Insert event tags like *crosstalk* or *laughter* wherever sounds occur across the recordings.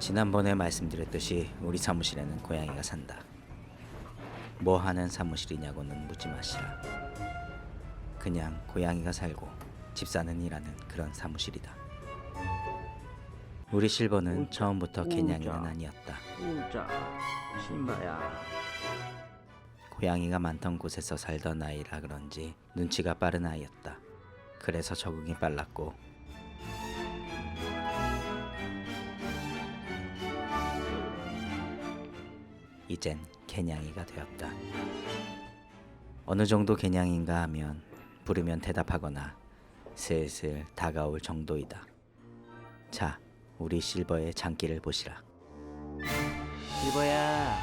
지난번에 말씀드렸듯이 우리 사무실에는 고양이가 산다. 뭐 하는 사무실이냐고는 묻지 마시라. 그냥 고양이가 살고 집사는 일하는 그런 사무실이다. 우리 실버는 우짜, 처음부터 개냥이는. 아니었다. 우자 신바야 고양이가 많던 곳에서 살던 아이라 그런지 눈치가 빠른 아이였다. 그래서 적응이 빨랐고 이젠 개냥이가 되었다. 어느 정도 개냥인가 하면 부르면 대답하거나 슬슬 다가올 정도이다. 자, 우리 실버의 장기를 보시라. 실버야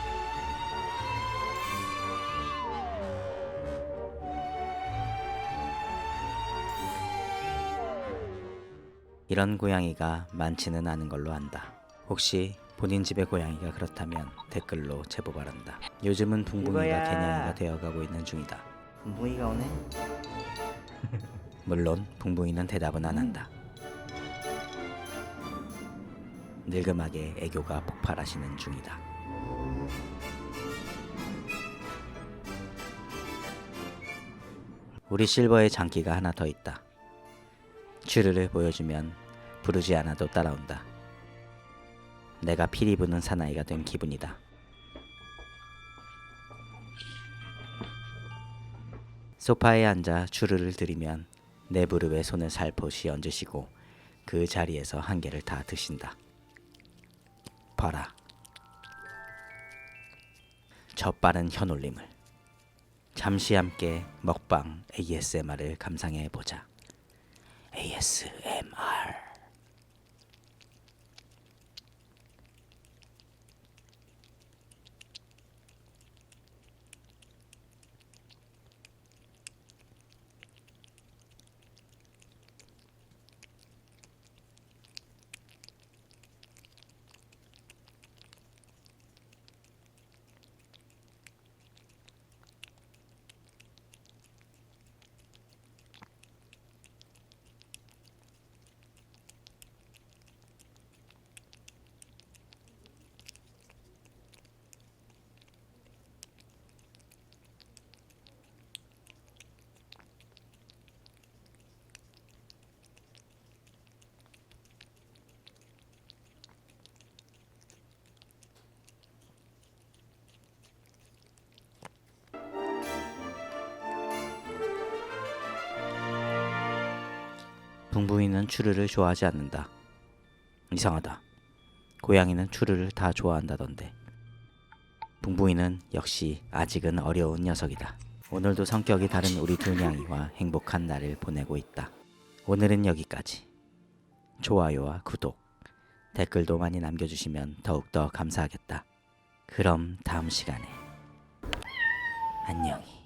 이런 고양이가 많지는 않은 걸로 안다. 혹시 본인 집의 고양이가 그렇다면 댓글로 제보 바란다. 요즘은 붕붕이가 이거야. 개냥이가 되어가고 있는 중이다. 붕붕이가 오네 *laughs* 물론 붕붕이는 대답은 안 한다. 늙음하게 애교가 폭발하시는 중이다. 우리 실버의 장기가 하나 더 있다. 추르를 보여주면 부르지 않아도 따라온다. 내가 피리 부는 사나이가 된 기분이다. 소파에 앉아 추르를 들이면 내 무릎에 손을 살포시 얹으시고 그 자리에서 한 개를 다 드신다. 봐라. 저 빠른 혀놀림을. 잠시 함께 먹방 ASMR을 감상해 보자. ASMR. 붕붕이는 추르를 좋아하지 않는다. 이상하다. 고양이는 추르를 다 좋아한다던데. 붕붕이는 역시 아직은 어려운 녀석이다. 오늘도 성격이 다른 우리 두 냥이와 행복한 날을 보내고 있다. 오늘은 여기까지. 좋아요와 구독, 댓글도 많이 남겨주시면 더욱더 감사하겠다. 그럼 다음 시간에 안녕히.